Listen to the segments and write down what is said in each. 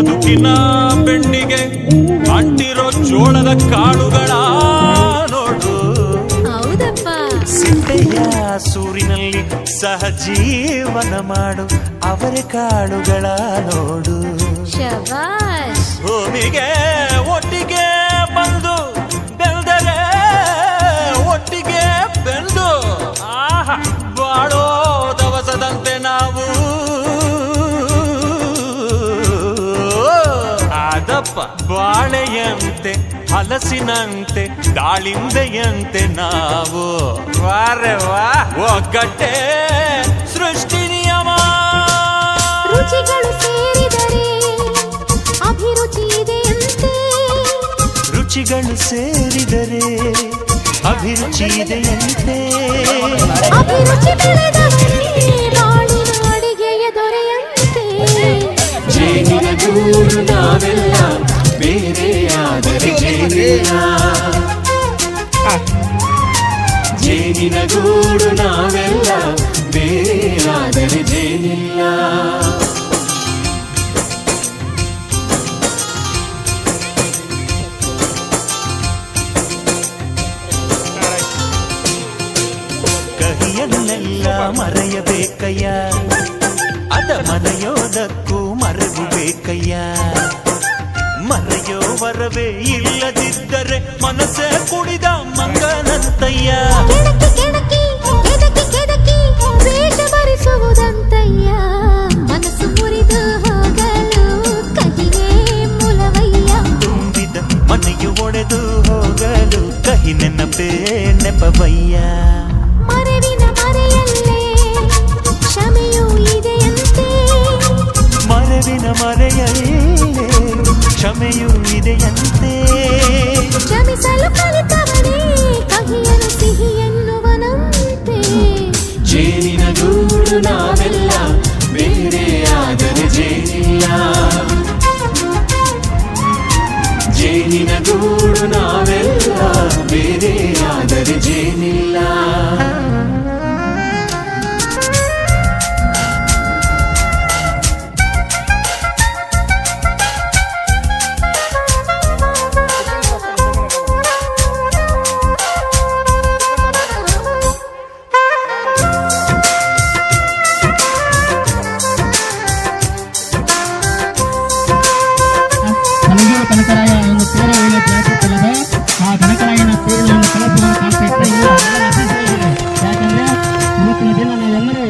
ಬದುಕಿನ ಬೆಣ್ಣಿಗೆ ಅಂಟಿರೋ ಜೋಳದ ಕಾಳುಗಳ ನೋಡು. ಹೌದಪ್ಪ. ಸಿದ್ದಯ್ಯ ಸೂರಿನಲ್ಲಿ ಸಹಜೀವನ ಮಾಡು ಅವರ ಕಾಳುಗಳ ನೋಡು. ಭೂಮಿಗೆ ಒಟ್ಟಿಗೆ ಬಂದು ಬೆಳೆದರೆ ಒಟ್ಟಿಗೆ ಬೆಂದು ಆಹಾ. ಬಾಳೆಯಂತೆ ಹಲಸಿನಂತೆ ದಾಳಿಂಬೆಯಂತೆ ನಾವು. ವಾರೆ ವಾ. ಒಗ್ಗಟ್ಟೆ ಸೃಷ್ಟಿ ನಿಯಮ. ರುಚಿಗಳು ಸೇರಿದರೆ ಅಭಿರುಚಿ ಇದೆಯಂತೆ. ರುಚಿಗಳು ಸೇರಿದರೆ ಅಭಿರುಚಿ ಇದೆಯಂತೆ. ಅಭಿರುಚಿ ಬೆಳೆದವರೇ ಬಾಳಿನ ಅಡಿಗೆಯ ದೊರೆಯಂತೆ. ಜೇನಿನ ಗೂಡು ಬೇರೆಯಾದರೆ ಜೇನಿಲ್ಲ ಜೇನಿನ ಗೂಡು ನಾವೆಲ್ಲ ಬೇರೆಯಾದರೆ ಜೇನಿಲ್ಲ. ಕಹಿಯನ್ನೆಲ್ಲ ಮರೆಯಬೇಕಯ್ಯ. ಅದ ಮನೆಯೋದಕ್ಕೂ ಮರೆವು ಮರೆಯೋ ವರವೇ ಇಲ್ಲದಿದ್ದರೆ ಮನಸ್ಸೇ ಕುಡಿದ ಮಂಗನಂತಯ್ಯ. ಮನಸ್ಸು ಮುರಿದು ಹೋಗಲು ಕಹಿಯೇ ಮೂಲವಯ್ಯ. ತುಂಬಿದ ಮನೆಯು ಒಡೆದು ಹೋಗಲು ಕಹಿ ನೆನಪೇ ನೆಪವಯ್ಯ.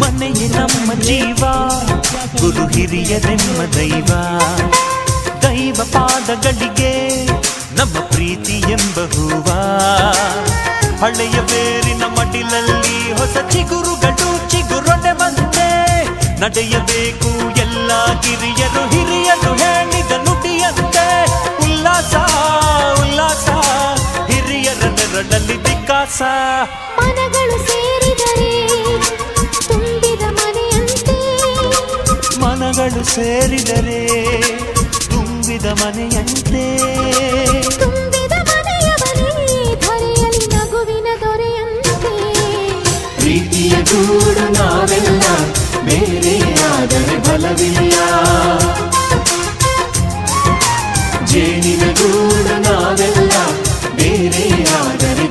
ಮನೆಯೇ ನಮ್ಮ ಜೀವ, ಗುರು ಹಿರಿಯರೆಮ್ಮ ದೈವ. ದೈವ ಪಾದಗಳಿಗೆ ನಮ್ಮ ಪ್ರೀತಿ ಎಂಬ ಹೂವ. ಹಳೆಯ ಬೇರಿನ ಮಡಿಲಲ್ಲಿ ಹೊಸ ಚಿಗುರುಗಳು ಚಿಗುರೊಡೆ ಬಂದೆ ನಡೆಯಬೇಕು ಎಲ್ಲ ಕಿರಿಯರು ಹಿರಿಯರು ಹೇಳಿದ ನುಡಿಯಂತೆ. ಉಲ್ಲಾಸ ಉಲ್ಲಾಸ, ಹಿರಿಯರ ನೆರಳಲ್ಲಿ ವಿಕಾಸ. ನೀವು ಸೇರಿದರೆ ತುಂಬಿದ ಮನೆಯಂತೆ ತುಂಬಿದ ಮನೆಯವರೇ ನಗುವಿನ ದೊರೆಯಂತೆ ಪ್ರೀತಿಯ ಗೂಡು ನಾವೆಲ್ಲ ಬೇರೆ ಆದರೆ ಬಲವಿಲ್ಲ ಜೇನಿನ ಗೂಡು ನಾವೆಲ್ಲ ಬೇರೆ ಆದರೆ